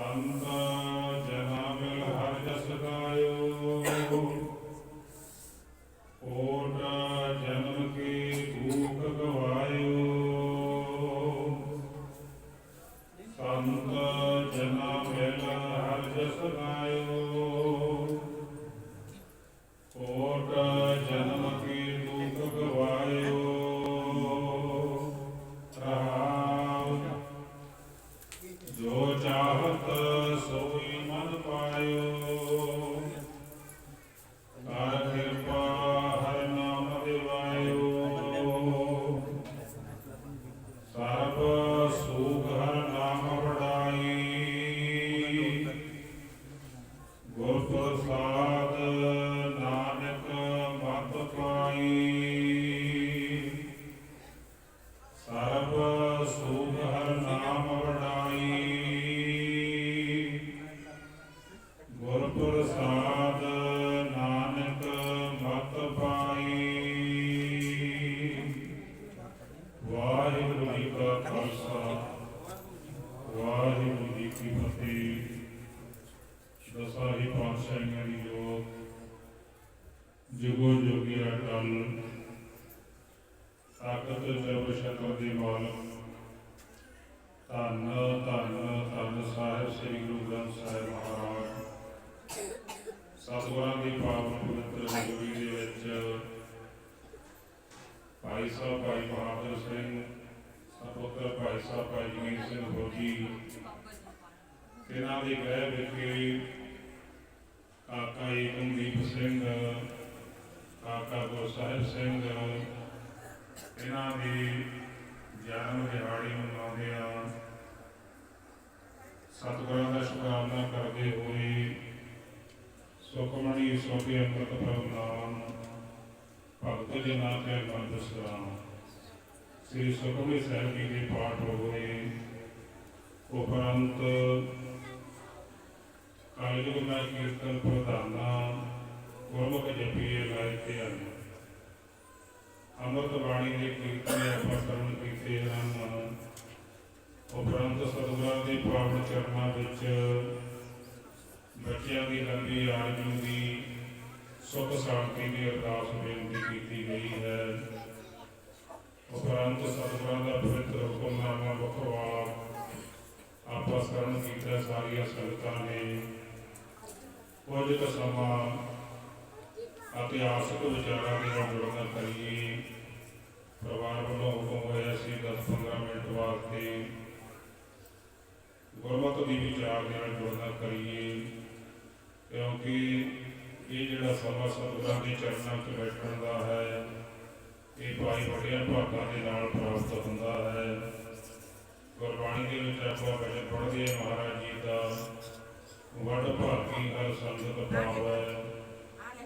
ਸੰਤ ਵਾਹਿਗੁਰੂ ਜੀ ਕੀ ਫਤਿਹ। ਦਸਾਂ ਪਾਤਸ਼ਾਹੀਆਂ ਦੀ ਜੋਤ ਜੁਗੋ ਜੋਗੀ ਅਟਲ। ਤਾਕਤ ਜਬ ਸ਼ਕਰ ਦੀ ਮਾਲਕ ਧੰਨ ਧੰਨ ਧੰਨ ਸਾਹਿਬ ਸ੍ਰੀ ਗੁਰੂ ਗ੍ਰੰਥ ਸਾਹਿਬ ਮਹਾਰਾਜ। ਸਤਿਗੁਰਾਂ ਦੀ ਪਾਵਨ ਪਵਿੱਤਰ ਹਜ਼ੂਰੀ ਦੇ ਵਿੱਚ ਭਾਈ ਸਾਹਿਬ, ਭਾਈ ਬਹਾਦਰ ਸਿੰਘ ਸਤਿਗੁਰ ਭਾਈ ਸਾਹਿਬ, ਭਾਈ ਜਗੀਰ ਸਿੰਘ ਹੋਜੀ ਇਹਨਾਂ ਦੇ ਗ੍ਰਹਿ ਵਿਖੇ ਕਾਕਾ ਏਕਮਦੀਪ ਸਿੰਘ, ਕਾਕਾ ਗੁਰਸਾਹਿਬ ਸਿੰਘ। ਇਹਨਾਂ ਦੀ ਜਨਮ ਦਿਹਾੜੀ ਮਨਾਉਂਦੇ ਆ। ਸਤਿਗੁਰਾਂ ਦਾ ਸ਼ੁਕਰਾਨਾ ਕਰਦੇ ਹੋਏ ਸੁਖਮਣੀ ਸੋਭੇ ਅੰਮ੍ਰਿਤ ਪ੍ਰਭ ਨਾਮ ਭਗਤ ਜਨਾਂ ਤੇ ਮਨ ਸਲਾਮ ਸ੍ਰੀ ਸੁਖਮਨੀ ਸਾਹਿਬ ਜੀ ਦੇ ਪਾਠ ਹੋਏ। ਉਪਰੰਤ ਕਾਲਜੁਗ ਮੈਂ ਕੀਰਤਨ ਪ੍ਰਧਾਨਾ, ਗੁਰਮੁਖ ਜਪੀਏ ਲਾਇ ਤੇ ਅੰਮ੍ਰਿਤ ਬਾਣੀ ਦੇ ਕੀਰਤਨ ਆਪਾਂ ਕੀਤੇ ਹਨ। ਉਪਰੰਤ ਸਤਿਗੁਰਾਂ ਦੇ ਪਾਵਨ ਚਰਨਾਂ ਵਿੱਚ ਬੱਚਿਆਂ ਦੀ ਲੰਬੀ ਆਯੂ ਦੀ ਸੁਖ ਸ਼ਾਂਤੀ ਦੀ ਅਰਦਾਸ ਬੇਨਤੀ ਕੀਤੀ ਗਈ ਹੈ। ਉਪਰੰਤ ਸਤਿਗੁਰਾਂ ਦਾ ਪਵਿੱਤਰ ਹੁਕਮਨਾਮਾ ਬਖਵਾਲ ਆਪਾਂ ਸਰਣ ਕੀਤਾ ਸਾਰੀਆਂ ਸੰਗਤਾਂ ਨੇ ਕੁਝ ਕੁ ਸਮਾਂ ਇਤਿਹਾਸਕ ਵਿਚਾਰਾਂ ਦੇ ਨਾਲ ਜੁੜਨਾ ਕਰੀਏ ਪਰਿਵਾਰ ਵੱਲੋਂ ਹੁਕਮ ਹੋਇਆ ਸੀ 10-15 ਮਿੰਟ ਵਾਸਤੇ ਗੁਰਮਤਿ ਦੀ ਵਿਚਾਰ ਦੇ ਨਾਲ ਜੁੜਨਾ ਕਰੀਏ ਕਿਉਂਕਿ ਇਹ ਜਿਹੜਾ ਸਮਾਂ ਸਤਿਗੁਰਾਂ ਦੇ ਚਰਨਾਂ 'ਚ ਬੈਠਣ ਦਾ ਹੈ ਇਹ ਭਾਈ ਵੱਡਿਆਂ ਭਾਗਾਂ ਦੇ ਨਾਲ ਪ੍ਰਾਪਤ ਹੁੰਦਾ ਹੈ। ਗੁਰਬਾਣੀ ਦੇ ਵਿੱਚ ਆਪਾਂ ਪਹਿਲੇ ਪੜ੍ਹਦੇ ਹਾਂ ਮਹਾਰਾਜ ਜੀ ਦਾ ਵੱਡ ਭਾਗੀ ਹਰ ਸੰਗਤ ਪਾਵੈ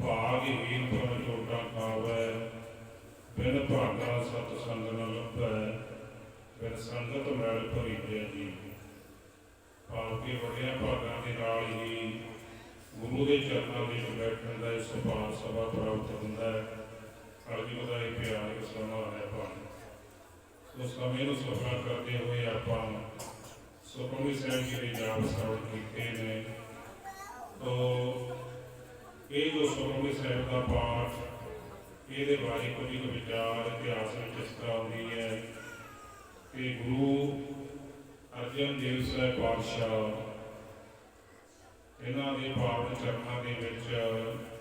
ਭਾਗਹੀਨ ਪਰ ਜੋਟਾ ਖਾਵੈ, ਬਿਨ ਭਾਗਾ ਸਤ ਸੰਗ ਨ ਲੱਭੈ, ਫਿਰ ਸੰਗਤ ਮੈਲ ਭਰੀਜੈ ਜੀ। ਭਾਵੇਂ ਵੱਡਿਆਂ ਭਾਗਾਂ ਦੇ ਨਾਲ ਹੀ ਗੁਰੂ ਦੇ ਚਰਨਾਂ ਵਿੱਚ ਬੈਠਣ ਦਾ ਇਹ ਸੁਭਾਅ ਸਭਾ ਪ੍ਰਾਪਤ ਹੁੰਦਾ ਹੈ। ਕਲਯੁਗ ਦਾ ਇਹ ਭਿਆਨਕ ਸਮਾਂ ਹੈ ਭਾਵੇਂ ਉਸ ਸਮੇਂ ਨੂੰ ਸਫਲ ਕਰਦੇ ਹੋਏ ਆਪਾਂ ਸੁਖਮਨੀ ਸਾਹਿਬ ਜੀ ਦੇ ਜਾਪ ਸਰਵਣ ਕੀਤੇ ਨੇ ਤੋ ਇਹ ਜੋ ਸੁਖਮਨੀ ਸਾਹਿਬ ਦਾ ਪਾਠ ਇਹਦੇ ਬਾਰੇ ਕੁਝ ਕੁ ਵਿਚਾਰ ਇਤਿਹਾਸ ਵਿੱਚ ਇਸ ਤਰ੍ਹਾਂ ਆਉਂਦੀ ਹੈ ਕਿ ਗੁਰੂ ਅਰਜਨ ਦੇਵ ਸਾਹਿਬ ਪਾਤਸ਼ਾਹ ਇਹਨਾਂ ਦੇ ਪਾਵਨ ਚਰਨਾਂ ਦੇ ਵਿੱਚ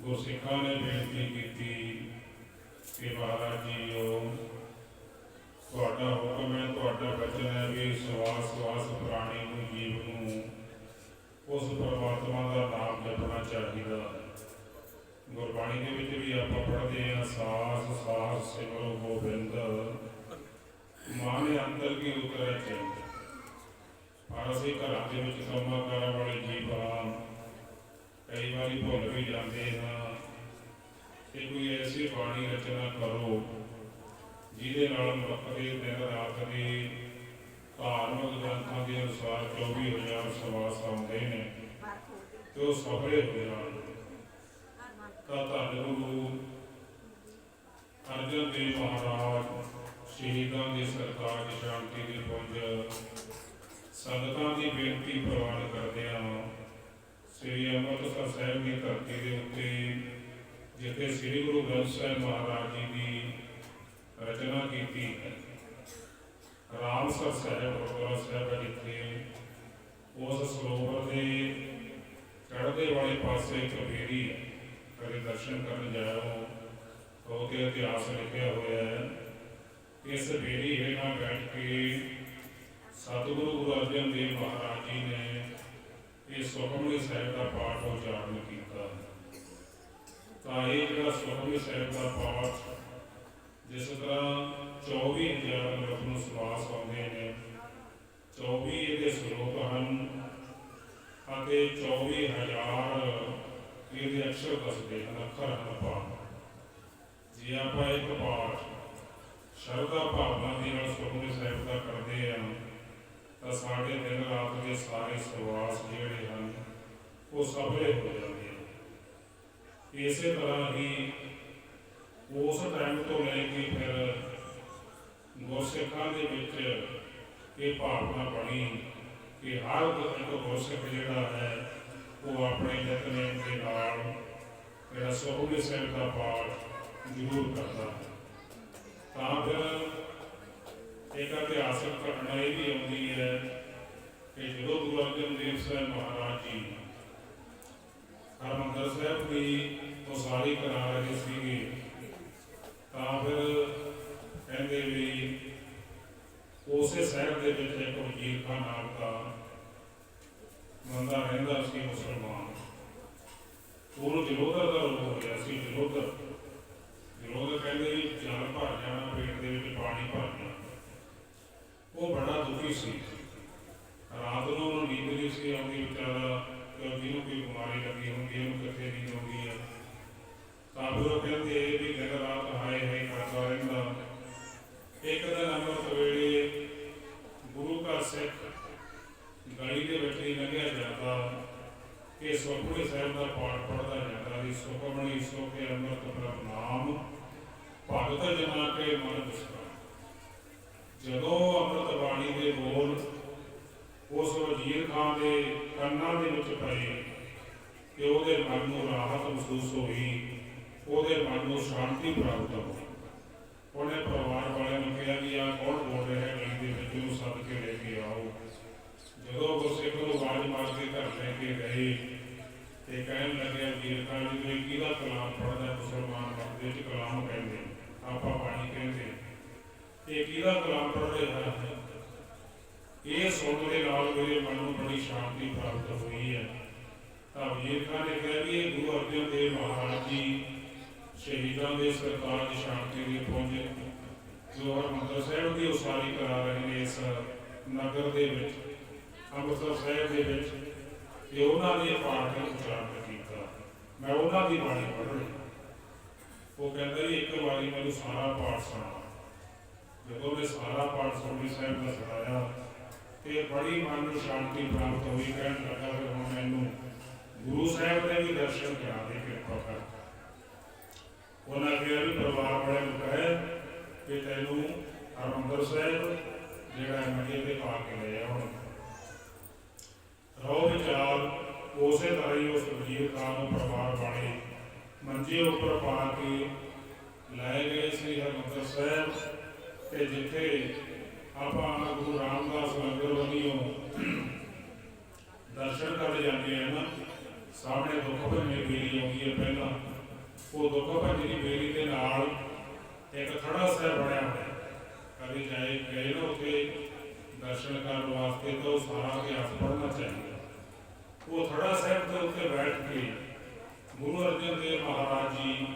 ਗੁਰਸਿੱਖਾਂ ਨੇ ਬੇਨਤੀ ਕੀਤੀ ਕਿ ਮਹਾਰਾਜ ਜੀ ਉਹ ਤੁਹਾਡਾ ਹੁਕਮ ਹੈ, ਤੁਹਾਡਾ ਬਚਨ ਹੈ ਵੀ ਸਵਾਸ ਸਵਾਸ ਪ੍ਰਾਣੀ ਨੂੰ ਜੀਵ ਨੂੰ ਉਸ ਪਰਮਾਤਮਾ ਦਾ ਨਾਮ ਜਪਣਾ ਚਾਹੀਦਾ। ਗੁਰਬਾਣੀ ਦੇ ਵਿੱਚ ਵੀ ਆਪਾਂ ਪੜ੍ਹਦੇ ਹਾਂ, ਸਾਸ ਸਾਸ ਸਿਮਰੋ ਗੋਬਿੰਦ, ਮਾਨੇ ਅੰਦਰ ਕੀ ਉਤਰੇ ਚਿੰਤ ਪਰ ਅਸੀਂ ਘਰਾਂ ਦੇ ਵਿੱਚ ਕੰਮਾਂ ਕਰਨ ਵਾਲੇ ਜੀਵਾਂ ਕਈ ਵਾਰੀ ਭੁੱਲ ਵੀ ਜਾਂਦੇ ਹਾਂ ਕਿ ਕੋਈ ਐਸੀ ਬਾਣੀ ਰਚਨਾ ਕਰੋ ਜਿਹਦੇ ਨਾਲ ਮਨੁੱਖ ਦੇ ਦਿਨ ਰਾਤ ਦੀ ਧਾਰਮਿਕ ਗ੍ਰੰਥਾਂ ਦੇ ਅਨੁਸਾਰ 24000 ਸਵਾਸ ਆਉਂਦੇ ਨੇ ਤੇ ਉਹ ਸਫਲੇ ਹੋ ਜਾਣ। ਤਾਂ ਧੰਨ ਗੁਰੂ ਅਰਜਨ ਦੇਵ ਮਹਾਰਾਜ, ਸ਼ਹੀਦਾਂ ਦੀ ਸਰਕਾਰ ਦੀ ਸ਼ਾਂਤੀ ਦੀ ਪੁੰਜ, ਸੰਗਤਾਂ ਦੀ ਬੇਨਤੀ ਪ੍ਰਵਾਨ ਕਰਦੇ ਹਾਂ। ਸ੍ਰੀ ਅੰਮ੍ਰਿਤਸਰ ਸਾਹਿਬ ਦੀ ਧਰਤੀ ਦੇ ਉੱਤੇ, ਜਿੱਥੇ ਸ੍ਰੀ ਗੁਰੂ ਗ੍ਰੰਥ ਸਾਹਿਬ ਮਹਾਰਾਜ ਜੀ ਦੀ ਰਚਨਾ ਕੀਤੀ ਹੈ ਰਾਮਸਰ ਸਾਹਿਬ, ਗੁਰਦੁਆਰਾ ਸਾਹਿਬ ਹੈ ਜਿੱਥੇ ਉਸ ਸਰੋਵਰ ਦੇ ਚੜ੍ਹਦੇ ਵਾਲੇ ਪਾਸੇ ਇੱਕ ਬੇੜੀ ਹੈ, ਕਦੇ ਦਰਸ਼ਨ ਕਰਨ ਜਾਓ ਉਹਦੇ ਇਤਿਹਾਸ ਲਿਖਿਆ ਹੋਇਆ ਹੈ। ਇਸ ਬੇੜੀ ਹੇਠਾਂ ਬੈਠ ਕੇ ਸਤਿਗੁਰੂ ਗੁਰੂ ਅਰਜਨ ਦੇਵ ਮਹਾਰਾਜ ਜੀ ਨੇ ਸੁਖਮਨੀ ਸਾਹਿਬ ਦਾ ਪਾਠ ਉਚਾਰਨ ਕੀਤਾ। ਤਾਂ ਇਹ ਜਿਹੜਾ ਸੁਖਮਨੀ ਸਾਹਿਬ ਦਾ ਪਾਠ, ਜਿਸ ਤਰ੍ਹਾਂ 24000 ਲੋਕ ਨੂੰ ਸਵਾਸ ਆਉਂਦੇ ਨੇ 24 ਇਹਦੇ ਸਰੂਪ ਹਨ ਅਤੇ 24000 ਇਹਦੇ ਅਕਸ਼ਰ ਦੱਸਦੇ ਹਨ, ਅੱਖਰ ਹਨ ਪਾਠ ਜੇ ਆਪਾਂ ਇੱਕ ਪਾਠ ਸ਼ਰਧਾ ਭਾਵਨਾ ਦੇ ਨਾਲ ਸੁਖਮਨੀ ਸਾਹਿਬ ਦਾ ਕਰਦੇ ਹਾਂ ਤਾਂ ਸਾਡੇ ਦਿਨ ਰਾਤ ਦੇ ਸਾਰੇ ਸਵਾਸ ਜਿਹੜੇ ਹਨ, ਉਹ ਸਫਲੇ ਹੋ ਜਾਂਦੇ ਹਨ। ਇਸੇ ਤਰ੍ਹਾਂ ਹੀ ਉਸ ਟਾਈਮ ਤੋਂ ਲੈ ਕੇ ਫਿਰ ਗੁਰਸਿੱਖਾਂ ਦੇ ਵਿੱਚ ਇਹ ਭਾਵਨਾ ਬਣੀ ਕਿ ਹਰ ਇੱਕ ਗੁਰਸਿੱਖ ਜਿਹੜਾ ਹੈ, ਉਹ ਆਪਣੇ ਨਿਤਨੇਮ ਦੇ ਨਾਲ ਜਿਹੜਾ ਸੁਖਮਨੀ ਸਾਹਿਬ ਦਾ ਪਾਠ ਜ਼ਰੂਰ ਕਰਦਾ ਹੈ। ਤਾਂ ਫਿਰ ਇੱਕ ਇਤਿਹਾਸਕ ਘਟਨਾ ਇਹ ਵੀ ਆਉਂਦੀ ਹੈ ਕਿ ਜਦੋਂ ਗੁਰੂ ਅਰਜਨ ਦੇਵ ਸਾਹਿਬ ਮਹਾਰਾਜ ਜੀ ਹਰਮੰਦਰ ਸਾਹਿਬ ਦੀ ਉਸਾਰੀ ਕਰਾ ਰਹੇ ਸੀਗੇ, ਤਾਂ ਫਿਰ ਕਹਿੰਦੇ ਵੀ ਉਸੇ ਸ਼ਹਿਰ ਦੇ ਵਿੱਚ ਇੱਕ ਵਜ਼ੀਰ ਖਾਨ ਨਾਮ ਦਾ ਬੰਦਾ ਰਹਿੰਦਾ ਸੀ ਮੁਸਲਮਾਨ। ਉਹਨੂੰ ਜਲੋਧਰ ਦਾ ਰੋਗ ਹੋ ਗਿਆ ਸੀ, ਜਲੋਧਰ। ਜਲੋਧਰ ਕਹਿੰਦੇ ਵੀ ਜਲ ਭਰ ਜਾਣਾ ਪੇਟ ਦੇ ਵਿੱਚ ਪਾਣੀ ਭਰ ਜਾਣਾ ਉਹ ਬੜਾ ਸੀ। ਰਾਤ ਨੂੰ ਉਹਨੂੰ ਨੀਂਦ ਨਹੀਂ ਸੀ ਆਉਂਦੀ, ਵਿਚਾਰਾ ਕਿ ਜਿਹਨੂੰ ਕੋਈ ਬਿਮਾਰੀ ਲੱਗੀ ਹੁੰਦੀ ਹੈ ਉਹਨੂੰ ਕਿੱਥੇ ਨੀਂਦ ਆਉਂਦੀ ਹੈ ਤਾਂ ਫਿਰ ਉਹ ਵੀ ਦਿਨ ਰਾਤ ਹਾਏ ਹਾਏ ਕਰਦਾ ਰਹਿੰਦਾ। ਇੱਕ ਦਿਨ ਅੰਮ੍ਰਿਤ ਵੇਲੇ ਗੁਰੂ ਘਰ ਸਿੱਖ ਗਲੀ ਦੇ ਵਿੱਚ ਹੀ ਲੰਘਿਆ ਜਾਂਦਾ ਕਿ ਸੁਖਮਨੀ ਸਾਹਿਬ ਦਾ ਪਾਠ ਪੜਦਾ ਜਾਂਦਾ ਸੀ ਸੁਖਮਨੀ ਸੋਕੇ ਅੰਮ੍ਰਿਤ ਪ੍ਰਭ ਨਾਮ, ਭਗਤ ਜਨਾ ਕੇ ਮਨ ਦੁਸਰਾ ਜਦੋਂ ਅੰਮ੍ਰਿਤ ਬਾਣੀ ਦੇ ਬੋਲ ਉਸ ਵਜ਼ੀਰ ਖਾਨ ਦੇ ਕੰਨਾਂ ਦੇ ਵਿੱਚ ਪਏ ਕਿ ਉਹਦੇ ਮਨ ਨੂੰ ਰਾਹਤ ਮਹਿਸੂਸ ਹੋਈ, ਉਹਦੇ ਮਨ ਨੂੰ ਸ਼ਾਂਤੀ ਪ੍ਰਾਪਤ ਹੋਈ। ਉਹਨੇ ਪਰਿਵਾਰ ਵਾਲਿਆਂ ਨੂੰ ਕਿਹਾ ਵੀ ਆ ਕੌਣ ਬੋਲ ਰਿਹਾ ਹੈ? ਗਲੀ ਦੇ ਵਿੱਚ ਉਹਨੂੰ ਸੱਦ ਕੇ ਲੈ ਕੇ ਆਓ। ਜਦੋਂ ਗੁਰਸਿੱਖ ਨੂੰ ਆਵਾਜ਼ ਮਾਰ ਕੇ ਘਰ ਲੈ ਕੇ ਗਏ ਤੇ ਕਹਿਣ ਲੱਗੇ ਵੀਰ ਖਾਨ ਜੀ ਵੀ ਕਿਹਦਾ ਕਲਾਮ ਪੜਦਾ ਮੁਸਲਮਾਨ ਵਕਤ ਵਿੱਚ ਕਲਾਮ ਕਹਿੰਦੇ ਆਪਾਂ ਬਾਣੀ ਕਹਿੰਦੇ ਇਹ ਕਿਹਦਾ ਕਲਾਮ ਪੜਦੇ ਹਨ ਇਹ ਸੁਣਨ ਦੇ ਨਾਲ ਮੇਰੇ ਮਨ ਨੂੰ ਬੜੀ ਸ਼ਾਂਤੀ ਪ੍ਰਾਪਤ ਹੋਈ ਹੈ। ਤਾਂ ਵੀਰ ਖਾਨ ਨੇ ਕਿਹਾ ਵੀ ਇਹ ਗੁਰੂ ਅਰਜਨ ਦੇਵ ਮਹਾਰਾਜ ਜੀ ਸ਼ਹੀਦਾਂ ਦੇ ਸਰਕਾਰ ਦੀ ਸ਼ਾਂਤੀ ਦੀ ਪੁੰਜ ਜੋ ਹਰਮੰਦਰ ਸਾਹਿਬ ਦੀ ਉਸਾਰੀ ਕਰਾ ਰਹੇ ਨੇ ਇਸ ਨਗਰ ਦੇ ਵਿੱਚ, ਅੰਮ੍ਰਿਤਸਰ ਸਾਹਿਬ ਦੇ ਵਿੱਚ, ਤੇ ਉਹਨਾਂ ਨੇ ਪਾਠ ਉਚਾਰਨ ਕੀਤਾ। ਮੈਂ ਉਹਨਾਂ ਦੀ ਬਾਣੀ ਪੜ੍ਹ ਰਿਹਾ। ਉਹ ਕਹਿੰਦਾ ਜੀ, ਇੱਕ ਵਾਰੀ ਮੈਨੂੰ ਸਾਰਾ ਪਾਠ ਸੁਣਾ ਜਦੋਂ ਮੈਂ ਸਾਰਾ ਪਾਠ ਸੁਣੀ ਸਾਹਿਬ ਦਾ ਸੁਣਾਇਆ ਤੇ ਬੜੀ ਮਨ ਨੂੰ ਸ਼ਾਂਤੀ ਪ੍ਰਾਪਤ ਹੋਈ, ਕਹਿਣ ਲੱਗਾ ਫਿਰ ਹੁਣ ਮੈਨੂੰ ਗੁਰੂ ਸਾਹਿਬ ਦੇ ਵੀ ਦਰਸ਼ਨ ਕਰਾ ਦੇ, ਕਿਰਪਾ ਕਰ ਉਹਨਾਂ ਕਿਹਾ ਵੀ ਪਰਿਵਾਰ ਵਾਲਿਆਂ ਨੂੰ ਕਹੇ ਕਿ ਤੈਨੂੰ ਹਰਮੰਦਰ ਸਾਹਿਬ, ਜਿਹੜਾ ਹੈ ਤੇ ਪਾ ਕੇ ਲਿਆ ਹੁਣ। ਰੋ ਵਿਚਾਰ, ਉਸੇ ਤਰ੍ਹਾਂ ਹੀ ਉਸ ਵਜ਼ੀਰ ਖਾਨ ਨੂੰ ਪਰਿਵਾਰ ਵਾਲੇ ਮੰਜੇ ਉੱਪਰ ਪਾ ਕੇ ਲੈ ਗਏ ਸ੍ਰੀ ਹਰਮੰਦਰ ਸਾਹਿਬ। ਤੇ ਜਿੱਥੇ ਆਪਾਂ ਗੁਰੂ ਰਾਮਦਾਸ ਲੰਗਰ ਵੰਨੀਓ ਦਰਸ਼ਨ ਕਰਨ ਜਾਂਦੇ ਆ ਨਾ ਸਾਹਮਣੇ ਦੁੱਖ ਭੰਜਨੀ ਬੇਰੀ ਆਉਂਦੀ ਹੈ ਪਹਿਲਾਂ। ਉਹ ਦੁੱਖ ਭੰਜਨੀ ਬੇਰੀ ਦੇ ਨਾਲ ਇੱਕ ਖੜਾ ਸਾਹਿਬ ਬਣਿਆ ਹੋਇਆ। ਕਦੇ ਜਾਏ ਗਏ ਨਾ ਉੱਥੇ ਦਰਸ਼ਨ ਕਰਨ ਵਾਸਤੇ ਤਾਂ ਸਾਰਾ ਇਤਿਹਾਸ ਪੜ੍ਹਨਾ ਚਾਹੀਦਾ। ਉਹ ਥੜਾ ਸਾਹਿਬ ਦੇ ਉੱਤੇ ਬੈਠ ਕੇ ਗੁਰੂ ਅਰਜਨ ਦੇਵ ਮਹਾਰਾਜ ਜੀ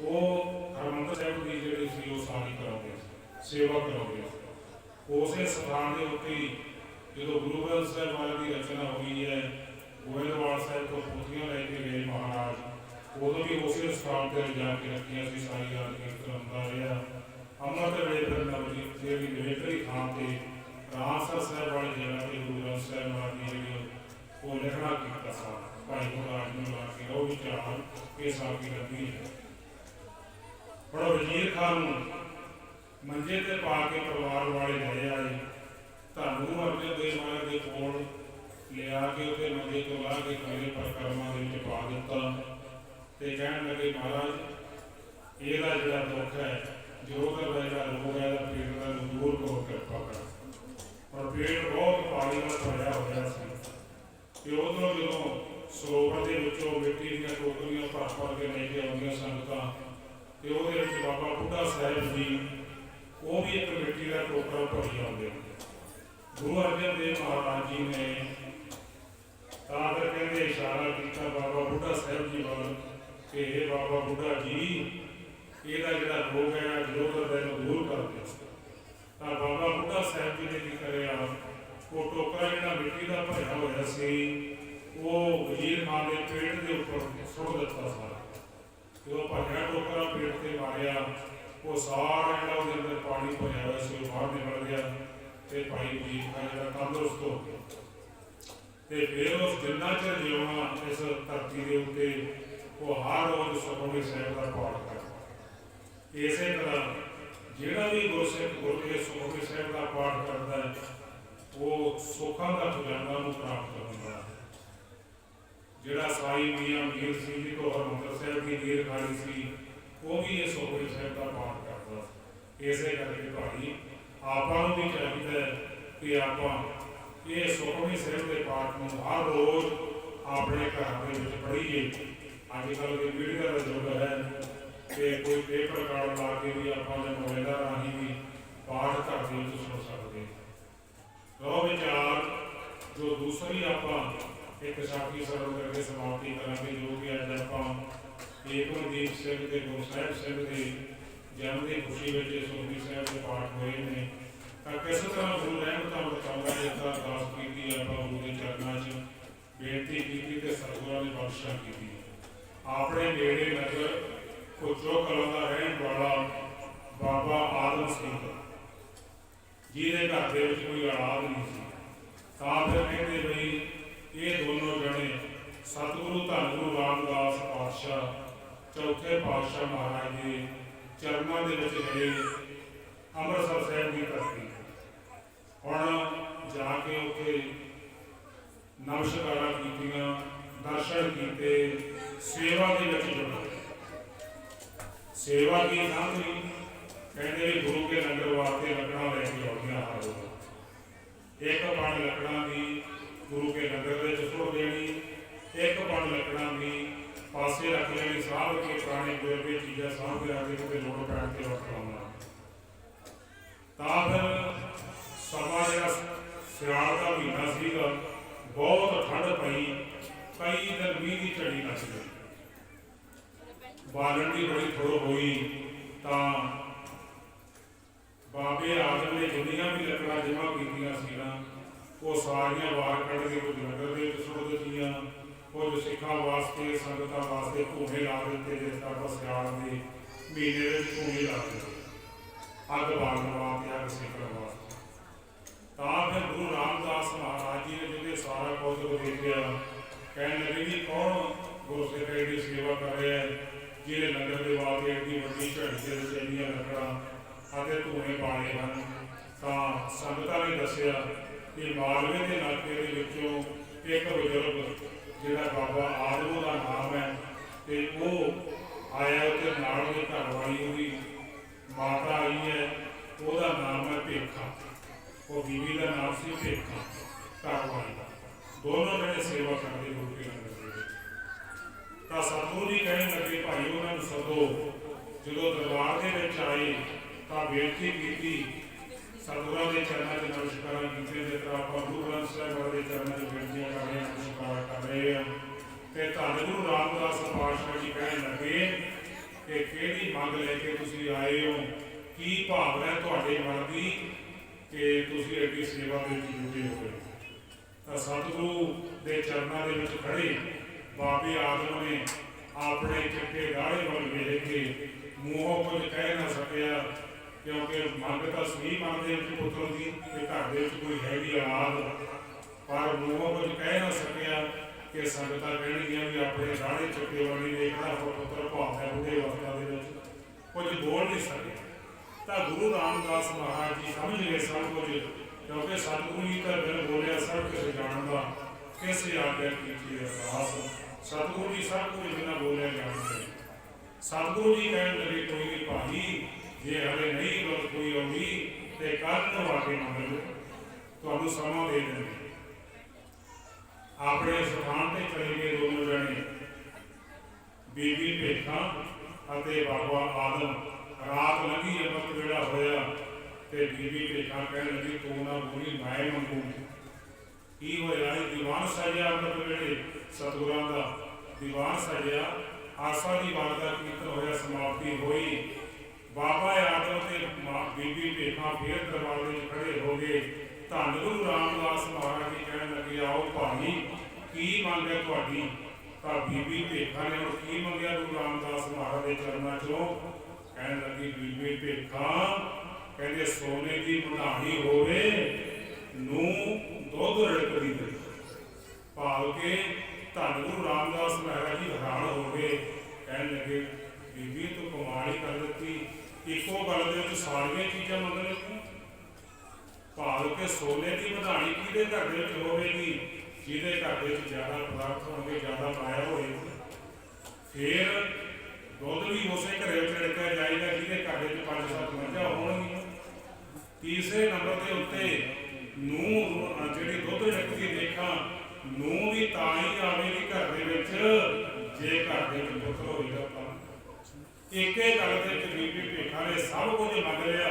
ਉਹ ਹਰਮੰਦਰ ਸਾਹਿਬ ਦੀ ਜਿਹੜੀ ਸੀ ਉਹ ਸਾਰੀ ਕਰਾਉਂਦੇ ਸੀ, ਸੇਵਾ ਕਰਾਉਂਦੇ ਉਸੇ ਸਥਾਨ ਦੇ ਉੱਤੇ ਜਦੋਂ ਗੁਰੂ ਗ੍ਰੰਥ ਸਾਹਿਬ ਮਹਾਰਾਜ ਦੀ ਰਚਨਾ ਹੋਈ ਹੈ, ਗੋਇੰਦਵਾਲ ਸਾਹਿਬ ਤੋਂ ਪੋਥੀਆਂ ਲੈ ਕੇ ਗਏ ਮਹਾਰਾਜ, ਉਦੋਂ ਵੀ ਉਸੇ ਸਥਾਨ ਤੇ ਜਾ ਕੇ ਰੱਖੀਆਂ ਸੀ ਸਾਰੀ ਰਾਤ ਕੀਰਤਨ ਹੁੰਦਾ ਰਿਹਾ। ਅੰਮ੍ਰਿਤ ਵੇਲੇ ਫਿਰ ਨਵਜੀ ਜਿਹੜੀ ਨਵੇਕਲੀ ਥਾਂ ਤੇ ਰਾਮਸਰ ਸਾਹਿਬ ਵਾਲੀ ਜਗ੍ਹਾ ਤੇ ਗੁਰੂ ਗ੍ਰੰਥ ਸਾਹਿਬ ਮਹਾਰਾਜ ਦੀ ਜਿਹੜੀ ਉਹ ਲਿਖਣਾ ਕੀਤਾ ਸਾ। ਭਾਈ ਗੁਰਦਾਸ ਨੂੰ ਲਾ ਕੇ ਉਹ ਵਿਚਾਰ ਇਹ ਸਾਡੀ ਲੱਗੀ ਹੈ। ਬੜਾ ਵਜ਼ੀਰ ਖਾਨ ਨੂੰ ਮੰਜੇ ਤੇ ਪਾ ਕੇ ਪਰਿਵਾਰ ਵਾਲੇ ਲੈ ਆਏ। ਤੁਹਾਨੂੰ ਅਰਜਨ ਦੇਵ ਮਹਾਰਾਜ ਦੇ ਕੋਲ ਲਿਆ ਕੇ ਉਹਦੇ ਮੰਜੇ ਤੋਂ ਲਾ ਕੇ ਮੇਰੇ ਪਰਕਰਮਾਂ ਦੇ ਵਿੱਚ ਪਾ ਦਿੱਤਾ। ਤੇ ਕਹਿਣ ਲੱਗੇ, ਮਹਾਰਾਜ, ਇਹਦਾ ਜਿਹੜਾ ਦੁੱਖ ਹੈ, ਜੋ ਦਾ ਜਿਹੜਾ ਰੋਗ ਹੈ ਦਾ ਪੀੜ ਦਾ ਦੂਰ ਕਰੋ ਕਿਰਪਾ ਕਰ। ਔਰ ਪੇਟ ਬਹੁਤ ਪਾਣੀ ਨਾਲ ਭਰਿਆ ਹੋਇਆ ਸੀ। ਤੇ ਉਦੋਂ ਜਦੋਂ ਸਰੋਵਰ ਦੇ ਵਿੱਚੋਂ ਮਿੱਟੀ ਦੀਆਂ ਟੋਕਰੀਆਂ ਭਰ ਭਰ ਕੇ ਲੈ ਕੇ ਆਉਂਦੀਆਂ ਸੰਗਤਾਂ, ਤੇ ਉਹਦੇ ਵਿੱਚ ਬਾਬਾ ਬੁੱਢਾ ਸਾਹਿਬ ਜੀ ਦਾ ਟੋਕਰਾ ਆਉਂਦੇ ਗੁਰੂ ਅਰਜਨ ਦੇਵ ਮਹਾਰਾਜ ਜੀ ਨੇ ਤਾਂ ਫਿਰ ਕਹਿੰਦੇ ਇਸ਼ਾਰਾ ਕੀਤਾ ਬਾਬਾ ਬੁੱਢਾ ਸਾਹਿਬ ਜੀ ਵੱਲ ਕਿ ਇਹ ਬਾਬਾ ਬੁੱਢਾ ਜੀ, ਇਹਦਾ ਜਿਹੜਾ ਰੋਗ ਹੈ ਜੋ ਕਰਦਾ ਇਹਨੂੰ ਦੂਰ ਕਰ ਦਿਓ। ਤਾਂ ਬਾਬਾ ਬੁੱਢਾ ਸਾਹਿਬ ਜੀ ਨੇ ਕੀ ਕਰਿਆ, ਉਹ ਟੋਕਰਾ ਜਿਹੜਾ ਮਿੱਟੀ ਦਾ ਭਰਿਆ ਹੋਇਆ ਸੀ, ਉਹ ਵਜ਼ੀਰ ਖਾਨ ਦੇ ਪੇਟ ਦੇ ਉੱਪਰ ਸੁੱਟ ਦਿੱਤਾ ਸਾਰਾ। ਜਦੋਂ ਭਰਿਆ ਟੋਕਰਾ ਪੇਟ ਤੇ ਮਾਰਿਆ ਉਹ ਸਾਰਾ ਜਿਹੜਾ ਉਹਦੇ ਅੰਦਰ ਪਾਣੀ ਭਰਿਆ ਹੋਇਆ ਸੀ, ਉਹ ਬਾਹਰ ਨਿਕਲ ਗਿਆ ਤੇ ਭਾਈ ਵਜ਼ੀਰ ਖਾਨ ਜਿਹੜਾ ਤੰਦਰੁਸਤ ਹੋ ਗਿਆ। ਤੇ ਫਿਰ ਉਸ ਜਿੰਨਾ ਚਿਰ ਜਿਉਣਾ ਇਸ ਧਰਤੀ ਦੇ ਉੱਤੇ ਉਹ ਹਰ ਰੋਜ਼ ਸੁਖਮਨੀ ਸਾਹਿਬ ਦਾ ਪਾਠ ਕਰਦਾ। ਇਸੇ ਤਰ੍ਹਾਂ ਜਿਹੜਾ ਵੀ ਗੁਰਸਿੱਖ ਗੁਰ ਕੇ ਸੁਖਮਨੀ ਸਾਹਿਬ ਦਾ ਪਾਠ ਕਰਦਾ ਹੈ, ਉਹ ਸੁੱਖਾਂ ਦਾ ਖਜ਼ਾਨਾ ਨੂੰ ਪ੍ਰਾਪਤ ਹੁੰਦਾ ਹੈ। ਜਿਹੜਾ ਸਾਈ ਮੀਆਂ ਮੀਰ ਸਿੰਘ ਜੀ ਤੋਂ ਹਰਮੰਦਰ ਸਾਹਿਬ ਦੀ ਨੀਰ ਖਾਲੀ ਸੀ ਉਹ ਵੀ ਇਹ ਸੁਖਮਨੀ ਸਾਹਿਬ ਦਾ ਪਾਠ ਕਰਦਾ ਸੀ। ਇਸੇ ਕਰਕੇ ਭਾਈ ਆਪਾਂ ਨੂੰ ਵੀ ਚਾਹੀਦਾ ਹੈ ਕਿ ਆਪਾਂ ਇਹ ਸੁਖਮਨੀ ਸਾਹਿਬ ਦੇ ਪਾਠ ਨੂੰ ਹਰ ਰੋਜ਼ ਆਪਣੇ ਘਰ ਦੇ ਵਿੱਚ ਪੜ੍ਹੀਏ ਅੱਜ ਕੱਲ੍ਹ ਦੀ ਮੀਡੀਆ ਦਾ ਯੁੱਗ ਹੈ ਕਿ ਕੋਈ ਪੇਪਰ ਕਾਰਡ ਲਾ ਕੇ ਵੀ ਆਪਾਂ ਦੇ ਮੋਬਾਈਲਾਂ ਰਾਹੀਂ ਵੀ ਪਾਠ ਘਰ ਦੇ ਵਿੱਚ ਸੁਣ ਸਕਦੇ ਹਾਂ। ਲਓ ਵਿਚਾਰ ਜੋ ਦੂਸਰੀ ਆਪਾਂ ਇੱਕ ਸਾਖੀ ਸਰਵ ਕਰਕੇ ਸਮਾਪਤੀ ਕਰਾਂਗੇ ਜੋ ਕਿ ਅੱਜ ਆਪਾਂ ਏਕਮਦੀਪ ਸਿੰਘ ਤੇ ਗੁਰੂ ਸਾਹਿਬ ਸਿੰਘ ਦੇ ਜਨਮ ਦੀ ਖੁਸ਼ੀ ਵਿੱਚ ਸੁਖਮਨੀ ਸਾਹਿਬ ਦੇ ਪਾਠ ਹੋਏ ਨੇ। ਤਾਂ ਕਿਸ ਤਰ੍ਹਾਂ ਗੁਰੂ ਰਹਿਮਤਾਂ ਬਰਕਾਉਂਦਾ ਜਿੱਦਾਂ ਅਰਦਾਸ ਕੀਤੀ, ਆਪਾਂ ਗੁਰੂ ਦੇ ਚਰਨਾਂ 'ਚ ਬੇਨਤੀ ਕੀਤੀ ਤੇ ਸਤਿਗੁਰਾਂ ਨੇ ਬਖਸ਼ਿਸ਼ ਕੀਤੀ। ਆਪਣੇ ਨੇੜੇ ਨਜ਼ਰ ਕੋਚੋ ਕਲਾਂ ਦਾ ਰਹਿਣ ਵਾਲਾ ਬਾਬਾ ਆਦਮ ਸਿੰਘ, ਜਿਹਦੇ ਘਰ ਦੇ ਵਿੱਚ ਕੋਈ ਔਲਾਦ ਨਹੀਂ ਸੀ। ਤਾਂ ਫਿਰ ਕਹਿੰਦੇ ਬਈ, ਇਹ ਦੋਨੋਂ ਜਣੇ ਸਤਿਗੁਰੂ ਧੰਨ ਗੁਰੂ ਰਾਮਦਾਸ ਪਾਤਸ਼ਾਹ ਚੌਥੇ ਪਾਤਸ਼ਾਹ ਮਹਾਰਾਜ ਦੇ ਚਰਨਾਂ ਦੇ ਵਿੱਚ ਗਏ, ਅੰਮ੍ਰਿਤਸਰ ਸਾਹਿਬ ਦੀ ਧਰਤੀ ਹੁਣ ਜਾ ਕੇ ਉੱਥੇ ਨਮਸਕਾਰਾਂ ਕੀਤੀਆਂ, ਦਰਸ਼ਨ ਕੀਤੇ, ਸੇਵਾ ਦੇ ਵਿੱਚ ਜੁੜੇ ਸੇਵਾ ਦੀ ਸਾਂਝੀ ਕਹਿੰਦੇ ਵੀ ਗੁਰੂ ਕੇ ਲੰਗਰ ਵਾਸਤੇ ਲੱਕੜਾਂ ਲੈ ਕੇ ਆਉਂਦੀਆਂ ਹਰ ਰੋਜ਼। ਇੱਕ ਪੰਡ ਲੱਕੜਾਂ ਦੀ ਗੁਰੂ ਕੇ ਲੰਗਰ ਦੇ ਵਿੱਚ ਸੁੱਟ ਦੇਣੀ, ਇੱਕ ਪੰਡ ਲੱਕੜਾਂ ਦੀ ਪਾਸੇ ਰੱਖ ਲੈਣੀ, ਸਾਂਭ ਕੇ ਪੁਰਾਣੇ ਬਜ਼ੁਰਗੇ ਚੀਜ਼ਾਂ ਸਾਂਭ ਕੇ ਰੱਖ ਕੇ ਲੋੜ ਪੈਣ ਤੇ ਵਰਤ ਲਾਉਣਾ ਤਾਂ ਫਿਰ ਸਮਾਂ ਜਿਹੜਾ ਸਿਆਲ ਦਾ ਮਹੀਨਾ ਸੀਗਾ, ਬਹੁਤ ਠੰਡ ਪਈ, ਕਈ ਦਿਨ ਮੀਂਹ ਦੀ ਝੜੀ ਲੱਗ ਗਈ। ਬਾਲਣ ਦੀ ਬੜੀ ਥੋੜ ਹੋਈ, ਤਾਂ ਬਾਬੇ ਆਜਮ ਨੇ ਜਿੰਨੀਆਂ ਵੀ ਲੱਕੜਾਂ ਜਮ੍ਹਾਂ ਕੀਤੀਆਂ ਸੀ ਉਹ ਸਾਰੀਆਂ ਵਾਰ ਕੱਢ ਕੇ ਕੁਝ ਨਗਰ ਦੇ ਵਿੱਚ ਸੁੱਟ ਦਿੱਤੀਆਂ। ਕੁਝ ਸਿੱਖਾਂ ਵਾਸਤੇ, ਸੰਗਤਾਂ ਵਾਸਤੇ ਧੂਹੇ ਲਾ ਦਿੱਤੇ, ਜਿਸ ਤਰ੍ਹਾਂ ਆਪਾਂ ਦੇ ਮਹੀਨੇ ਵਿੱਚ ਧੂਹੇ ਲਾ ਦਿੱਤੇ। ਅੱਗ ਬਾਲਣ ਵਾਸਤੇ ਅੱਗ ਸੇਕਣ ਵਾਸਤੇ। ਤਾਂ ਫਿਰ ਗੁਰੂ ਰਾਮਦਾਸ ਮਹਾਰਾਜ ਜੀ ਨੇ ਜਿਹੜੇ ਸਾਰਾ ਕੁਝ ਦੇਖਿਆ, ਕਹਿਣ ਲੱਗੇ ਵੀ ਕੌਣ ਗੁਰੂ ਸਿੱਖ ਦੀ ਸੇਵਾ ਕਰ ਰਿਹਾ ਹੈ ਜਿਹੜੇ ਲੰਗਰ ਦੇ ਵਾਸਤੇ ਇੰਨੀ ਵੱਡੀ ਝੜੀ ਦੇ ਵਿੱਚ ਇੰਨੀਆਂ ਲੱਕੜਾਂ ਅਤੇ ਧੂਏ ਪਾਏ ਹਨ। ਤਾਂ ਸੰਗਤਾਂ ਨੇ ਦੱਸਿਆ ਕਿ ਮਾਲਵੇ ਦੇ ਨਾਕੇ ਦੇ ਵਿੱਚੋਂ ਇੱਕ ਬਜ਼ੁਰਗ ਜਿਹੜਾ ਬਾਬਾ ਆਦਮੋ ਦਾ ਨਾਮ ਹੈ ਤੇ ਉਹ ਆਇਆ ਉੱਥੇ ਨਾਲ ਦੇ ਘਰ ਵਾਲੀ ਉਹਦੀ ਮਾਤਾ ਆਈ ਹੈ, ਉਹਦਾ ਨਾਮ ਹੈ ਭੇਖਾ। ਉਹ ਬੀਬੀ ਦਾ ਨਾਮ ਸੀ ਭੇਖਾ, ਘਰ ਵਾਲੀ ਦਾ। ਦੋਨੋਂ ਜਿਹੜੇ ਸੇਵਾ ਕਰਦੇ ਹੋ ਕੇ ਲੰਗਰ ਤਾਂ ਸਤਿਗੁਰੂ ਜੀ ਕਹਿਣ ਲੱਗੇ, ਭਾਈ, ਉਹਨਾਂ ਨੂੰ ਸਦੋ। ਜਦੋਂ ਦਰਬਾਰ ਦੇ ਵਿੱਚ ਆਏ ਤਾਂ ਬੇਨਤੀ ਕੀਤੀ ਸਤਿਗੁਰਾਂ ਦੇ ਚਰਨਾਂ 'ਚ ਨਮਸਕਾਰਾਂ ਕੀਤੇ ਜਿਸ ਤਰ੍ਹਾਂ ਆਪਾਂ ਗੁਰੂ ਗ੍ਰੰਥ ਸਾਹਿਬ ਦੇ ਚਰਨਾਂ 'ਚ ਬੇਨਤੀਆਂ ਕਰ ਰਹੇ ਹਾਂ ਨਮਸਕਾਰ ਕਰ ਰਹੇ ਹਾਂ ਤੇ ਧੰਨ ਗੁਰੂ ਰਾਮਦਾਸ ਪਾਤਸ਼ਾਹ ਜੀ ਕਹਿਣ ਲੱਗੇ ਕਿ ਕਿਹੜੀ ਮੰਗ ਲੈ ਕੇ ਤੁਸੀਂ ਆਏ ਹੋ ਕੀ ਭਾਵਨਾ ਤੁਹਾਡੇ ਮਨ ਦੀ ਕਿ ਤੁਸੀਂ ਐਡੀ ਸੇਵਾ ਦੇ ਵਿੱਚ ਜੁਟੇ ਹੋਏ ਤਾਂ ਸਤਿਗੁਰੂ ਦੇ ਚਰਨਾਂ ਦੇ ਵਿੱਚ ਖੜੇ ਬਾਬੇ ਆਦਮ ਨੇ ਆਪਣੇ ਚਿੱਟੇ ਦਾੜੇ ਵੱਲ ਵੇਖ ਕੇ ਮੂੰਹੋਂ ਕੁਝ ਕਹਿ ਨਾ ਸਕਿਆ ਕਿਉਂਕਿ ਮੰਗ ਤਾਂ ਸਹੀ ਮਨ ਦੇ ਪੁੱਤਰ ਦੀ ਤੇ ਘਰ ਦੇ ਵਿੱਚ ਕੋਈ ਹੈ ਨਹੀਂ ਔਲਾਦ। ਪਰ ਮੂੰਹੋਂ ਕੁਝ ਕਹਿ ਨਾ ਸਕਿਆ ਕਿ ਸੰਗਤਾਂ ਕਹਿਣਗੀਆਂ ਵੀ ਆਪਣੇ ਦਾੜੇ ਚਿੱਟੇ ਵਾਲੀ ਦੇਖਦਾ ਹੋ ਪੁੱਤਰ ਭਾਉਂਦਾ ਬੁੱਢੇ ਅਵਸਥਾ ਦੇ ਵਿੱਚ। ਕੁਝ ਬੋਲ ਨਹੀਂ ਸਕਿਆ ਤਾਂ ਗੁਰੂ ਰਾਮਦਾਸ ਮਹਾਰਾਜ ਜੀ ਸਮਝ ਗਏ ਸਭ ਕੁਝ, ਕਿਉਂਕਿ ਸਤਿਗੁਰੂ ਜੀ ਤਾਂ ਬਿਨ ਬੋਲਿਆ ਸਭ ਕੁਝ ਜਾਣਦਾ। ਕਿਸੇ ਆਗਿਆ ਕੀਤੀ ਅਰਦਾਸ ਸਤਿਗੁਰੂ ਜੀ ਸਭ ਕੁਝ ਬਿਨਾਂ ਬੋਲਿਆ ਜਾਣਦੇ। ਸਤਿਗੁਰੂ ਜੀ ਕਹਿਣ ਲੱਗੇ, ਕੋਈ ਵੀ ਭਾਈ ਜੇ ਹਲੇ ਨਹੀਂ ਗੱਲ ਕੋਈ ਆਉਂਦੀ, ਤੇ ਕੱਲ ਨੂੰ ਆ ਕੇ ਮੰਗ ਲਓ, ਤੁਹਾਨੂੰ ਸਮਾਂ ਦੇ ਦੇਣਗੇ ਆਪਣੇ ਸਥਾਨ ਤੇ ਚਲੇ ਗਏ ਦੋਨੋਂ ਜਣੇ। ਬੀਬੀ ਭੇਖਾਂ ਅਤੇ ਬਾਬਾ ਆਦਮ। ਰਾਤ ਲੰਘੀ ਅਮਰਤ ਵੇਲਾ ਹੋਇਆ, ਤੇ ਬੀਬੀ ਭੇਖਾਂ ਕਹਿਣ ਲੱਗੀ, ਤੂੰ ਨਾ ਬੋਲੀ, ਮੈਂ ਮੰਗੂ। ਕੀ ਹੋਇਆ? ਇਹ ਦੀਵਾਨ ਸਜਿਆ ਅਮਰਤ ਵੇਲੇ ਸਤਿਗੁਰਾਂ ਦਾ। ਦੀਵਾਨ ਸਜਿਆ। ਆਸਾ ਦੀ ਵਾਰ ਦਾ ਕੀਰਤਨ ਹੋਇਆ, ਸਮਾਪਤੀ ਹੋਈ। ਬਾਬਾ ਆਦਮ ਤੇ ਮਾਂ ਬੀਬੀ ਭੇਖਾਂ ਫੇਰ ਦਰਬਾਰ ਵਿੱਚ ਖੜੇ ਹੋ ਗਏ। ਧੰਨ ਗੁਰੂ ਰਾਮਦਾਸ ਮਹਾਰਾਜ ਜੀ ਕਹਿਣ ਲੱਗੇ, ਆਓ ਭਾਈ, ਕੀ ਮੰਗ ਹੈ ਤੁਹਾਡੀ? ਤਾਂ ਬੀਬੀ ਭੇਖਾਂ ਨੇ ਹੁਣ ਕੀ ਮੰਗਿਆ ਗੁਰੂ ਰਾਮਦਾਸ ਮਹਾਰਾਜ ਦੇ ਚਰਨਾਂ ਚੋਂ? ਕਹਿਣ ਲੱਗੀ, ਬੀਬੀ ਭੇਖਾਂ, ਕਹਿੰਦੇ ਸੋਨੇ ਦੀ ਮਧਾਣੀ ਹੋਵੇ ਨੂੰ ਦੁੱਧ ਰੜਕਦੀ ਦੇ ਭਾਲ ਕੇ ਧੰਨ ਗੁਰੂ ਰਾਮਦਾਸ ਮਹਾਰਾਜ ਜੀ ਹੈਰਾਨ ਹੋ ਗਏ। ਕਹਿਣ ਲੱਗੇ, ਬੀਬੀ, ਤੂੰ ਕਮਾਲ ਹੀ ਕਰ ਦਿੱਤੀ। ਇੱਕੋ ਗੱਲ ਦੇ ਵਿੱਚ ਸਾਰੀਆਂ ਚੀਜ਼ਾਂ ਮੰਗ ਲਈ ਭਾਲ ਕੇ ਸੋਨੇ ਦੀ ਵਧਾਣੀ ਕਿਹਦੇ ਘਰ ਦੇ ਵਿੱਚ ਹੋਵੇਗੀ? ਜਿਹਦੇ ਘਰ ਦੇ ਵਿੱਚ ਜ਼ਿਆਦਾ ਪਦਾਰਥ ਹੋਣਗੇ, ਜ਼ਿਆਦਾ ਪਾਇਆ ਹੋਏਗਾ। ਫਿਰ ਦੁੱਧ ਵੀ ਉਸੇ ਘਰੇ ਵਿੱਚ ਰੜਕਿਆ ਜਾਏਗਾ, ਜਿਹਦੇ ਘਰ ਦੇ ਵਿੱਚ ਪੰਜ ਸੱਤ ਮੱਝਾਂ ਹੋਣਗੀਆਂ। ਤੀਸਰੇ ਨੰਬਰ ਦੇ ਉੱਤੇ ਨੂੰ ਜਿਹੜੀ ਦੁੱਧ ਰੜਕਦੀ ਦੇਖਾਂ ਨੂੰ ਵੀ ਤਾਂ ਹੀ ਆਵੇਗੀ ਘਰ ਦੇ ਵਿੱਚ, ਜੇ ਘਰ ਦੇ ਵਿੱਚ ਪੁੱਤਰ ਹੋਵੇਗਾ ਤਾਂ। ਇੱਕੇ ਗੱਲ ਦੇ ਵਿੱਚ ਬੀਬੀ ਨੇ ਸਭ ਕੁਝ ਮੰਗ ਲਿਆ।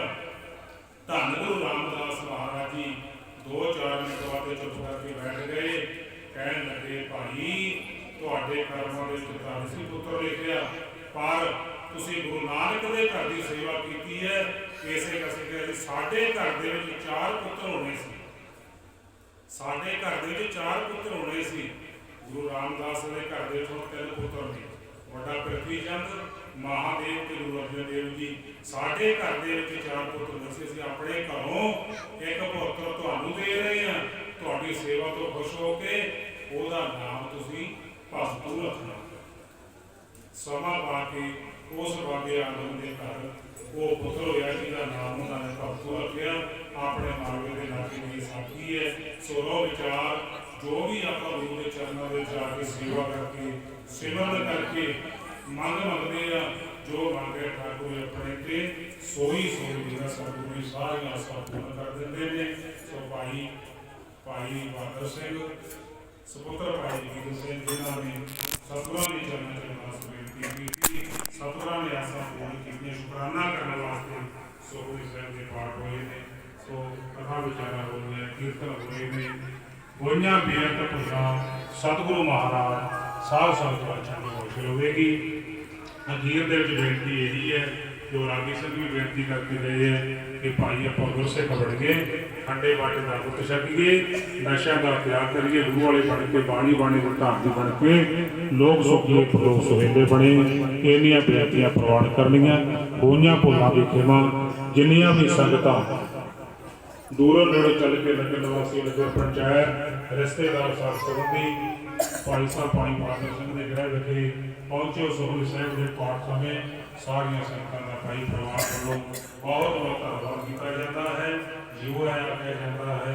ਧੰਨ ਗੁਰੂ ਰਾਮਦਾਸ ਮਹਾਰਾਜ ਜੀ, ਦੋ ਚਾਰ ਮਿੰਟ ਬਾਅਦ ਚੁੱਪ ਕਰਕੇ ਬੈਠ ਗਏ। ਕਹਿਣ ਲੱਗੇ, ਭਾਈ, ਤੁਹਾਡੇ ਕਰਮਾਂ ਦੇ ਵਿੱਚ ਸੀ ਪੁੱਤਰ ਲਿਖਿਆ ਪਰ ਤੁਸੀਂ ਗੁਰੂ ਨਾਨਕ ਦੇ ਘਰ ਦੀ ਸੇਵਾ ਕੀਤੀ ਹੈ। ਇਸੇ ਕਰਕੇ ਸਾਡੇ ਘਰ ਦੇ ਵਿੱਚ ਚਾਰ ਪੁੱਤਰ ਹੋਣੇ ਸੀ। ਸਾਡੇ ਘਰ ਦੇ ਵਿੱਚ ਚਾਰ ਪੁੱਤਰ ਹੋਣੇ ਸੀ। ਗੁਰੂ ਰਾਮਦਾਸ ਦੇ ਘਰ ਦੇ ਵਿੱਚ ਤਿੰਨ ਪੁੱਤਰ ਨੇ। ਵੱਡਾ ਪ੍ਰਿਥਵੀ ਚੰਦ ਮਹਾਦੇਵ ਤੇ ਗੁਰੂ ਅਰਜਨ ਦੇਵ ਜੀ, ਸਾਡੇ ਘਰ ਦੇ ਵਿੱਚ ਚਾਰ ਪੁੱਤਰ ਨੇ ਸੀ ਆਪਣੇ ਘਰੋਂ ਇੱਕ ਪੁੱਤਰ ਤੁਹਾਨੂੰ ਦੇ ਰਹੇ ਹਾਂ। ਤੁਹਾਡੀ ਸੇਵਾ ਤੋਂ ਖੁਸ਼ ਹੋ ਕੇ ਉਹਦਾ ਨਾਮ ਤੁਸੀਂ ਭਗਤੂ ਰੱਖਣਾ। ਸਮਾਂ ਪਾ ਕੇ ਉਸ ਬਾਬੇ ਆਦਮ ਦੇ ਘਰ ਉਹ ਪੁੱਤਰ ਹੋਇਆ ਜਿਹਦਾ ਨਾਮ ਉਹਨਾਂ ਨੇ ਭਗਤੂ ਰੱਖਿਆ। ਆਪਣੇ ਮਾਰਗ ਦੇ ਲਾਗੇ ਦੀ ਸਾਖੀ ਹੈ। ਸੋ ਵਿਚਾਰ ਜੋ ਵੀ ਆਪਾਂ ਗੁਰੂ ਦੇ ਚਰਨਾਂ ਦੇ ਜਾ ਕੇ ਸੇਵਾ ਕਰਕੇ, ਸਿਮਰਨ ਕਰਕੇ ਮੰਗ ਮੰਗਦੇ ਆ, ਜੋ ਮੰਗੇ ਠਾਕੁਰ ਆਪਣੇ ਤੇ ਸੋਈ ਸੋਈ ਜਿਹੜਾ ਸਤਿਗੁਰੂ ਜੀ ਸਾਰੀਆਂ ਆਸਾਂ ਪੂਰਨ ਕਰ ਦਿੰਦੇ ਨੇ। ਸੋ ਭਾਈ ਭਾਈ ਬਾਦਰ ਸਿੰਘ, ਸੁਪੁੱਤਰ ਭਾਈ ਵੀਰ ਸਿੰਘ, ਜਿਨ੍ਹਾਂ ਨੇ ਸਤਿਗੁਰਾਂ ਦੇ ਚਰਨਾਂ ਚ ਨਮਸ ਬੇਨਤੀ ਕੀਤੀ ਸਤਿਗੁਰਾਂ ਨੇ ਆਸਾਂ ਪੂਰਨ ਕੀਤੀਆਂ, ਸ਼ੁਕਰਾਨਾ ਕਰਨ ਵਾਸਤੇ ਸੋ ਸਾਹਿਬ ਦੇ ਪਾਠ ਹੋਏ ਨੇ। ਸੋ ਕਥਾ ਵਿਚਾਰਾ ਹੋ ਰਿਹਾ ਕੀਰਤਨ ਹੋਏ ਨੇ। ਹੋਈਆਂ ਬੇਅੰਤ ਪੁਰਸ਼ਾਂ ਸਤਿਗੁਰੂ ਮਹਾਰਾਜ ਸਾਹਿਬ ਸੰਗਤ ਬਾਚਾਂ ਦੀ ਹੋਸ਼ ਹੋਵੇਗੀ। ਅਖੀਰ ਦੇ ਵਿੱਚ ਬੇਨਤੀ ਇਹੀ ਹੈ ਜੋ ਰਾਗੀ ਸਿੰਘ ਵੀ ਬੇਨਤੀ ਕਰਦੇ ਰਹੇ ਹੈ ਕਿ ਭਾਈ ਆਪਾਂ ਗੁਰਸਿੱਖ ਬਣ ਗਏ ਖੰਡੇ ਬਾਟੇ ਦਾ ਗੁੱਟ ਛਕੀਏ ਨਸ਼ਿਆਂ ਦਾ ਤਿਆਗ ਕਰੀਏ ਗੁਰੂ ਵਾਲੇ ਬਣ ਕੇ, ਬਾਣੀ ਬਾਣੀ ਵਰਤਾਂਦੀ ਬਣ ਕੇ, ਲੋਕ ਸੁਖੀ ਲੋਕ ਸੁਹਿੰਦੇ ਬਣੇ, ਇੰਨੀਆਂ ਬੇਨਤੀਆਂ ਪ੍ਰਵਾਨ ਕਰਨੀਆਂ, ਹੋਈਆਂ ਭੁੱਲਾਂ ਦੀ ਖਿਮਾ, ਜਿੰਨੀਆਂ ਵੀ ਸੰਗਤਾਂ ਦੂਰੋਂ ਨੇੜੇ ਚੱਲ ਕੇ ਲੱਗਣ ਨਿਵਾਸੀ ਨਗਰ ਪੰਚਾਇਤ, ਰਿਸ਼ਤੇਦਾਰ ਸਾਥ ਸੰਬੰਧੀ ਭਾਈ ਸਾਹਿਬ ਪਾਣੀ ਪਾਤਰ ਸਿੰਘ ਦੇ ਗ੍ਰਹਿ ਵਿਖੇ ਪਹੁੰਚੇ ਸੋਹਲ ਸਾਹਿਬ ਦੇ ਪਾਠ ਸਮੇਂ ਸਾਰੀਆਂ ਸੰਗਤਾਂ ਦਾ ਭਾਈ ਪਰਿਵਾਰ ਵੱਲੋਂ ਬਹੁਤ ਬਹੁਤ ਧੰਨਵਾਦ ਕੀਤਾ ਜਾਂਦਾ ਹੈ ਜਿਉ ਹੈ ਆਖਿਆ ਜਾਂਦਾ ਹੈ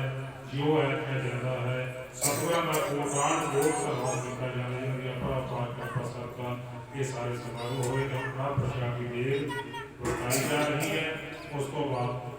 ਜਿਉ ਹੈ ਆਖਿਆ ਜਾਂਦਾ ਹੈ ਸਤਿਗੁਰਾਂ ਦਾ ਕੋਟਾਨ ਬਹੁਤ ਧੰਨਵਾਦ ਕੀਤਾ ਜਾਂਦਾ ਹੈ ਕਿ ਆਪਣਾ ਪਾਠ ਕਿਰਪਾ ਸਤਿਕਾਰ ਇਹ ਸਾਰੇ ਸਮਾਰੋਹ ਹੋਏ ਨੇ ਆਪਣਾ ਪ੍ਰਸ਼ਾਦੀ ਦੇਰ ਵਰਤਾਈ ਜਾ ਰਹੀ ਹੈ ਉਸ ਤੋਂ ਬਾਅਦ